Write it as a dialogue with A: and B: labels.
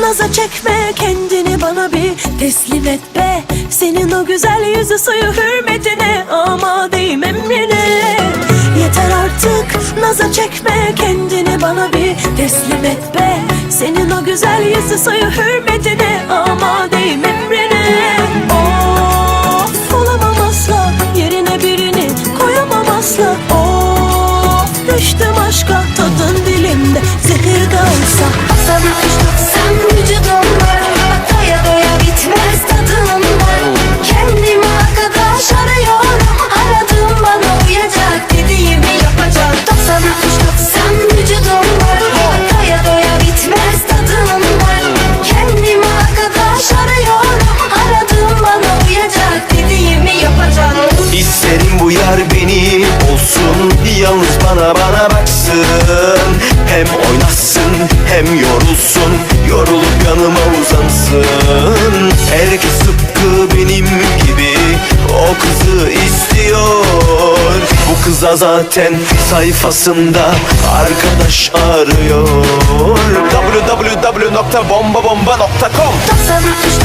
A: naza çekme kendini bana bir teslim et be. Senin o güzel yüzü suyu hürmetine amadeyim emrine Yeter artık naza çekme kendini bana bir teslim et be. Senin o güzel yüzü suyu hürmetine amadeyim emrine Of olamam asla yerine birini koyamam asla. Of düştüm aşka tadın dilimde
B: bana bana baksın. Hem oynasın hem yorulsun. Yorulup yanıma uzansın. Herkes tıpkı benim gibi O kızı istiyor. Bu kıza zaten sayfasında Arkadaş arıyor. Www.bombabomba.com
C: Sana aşk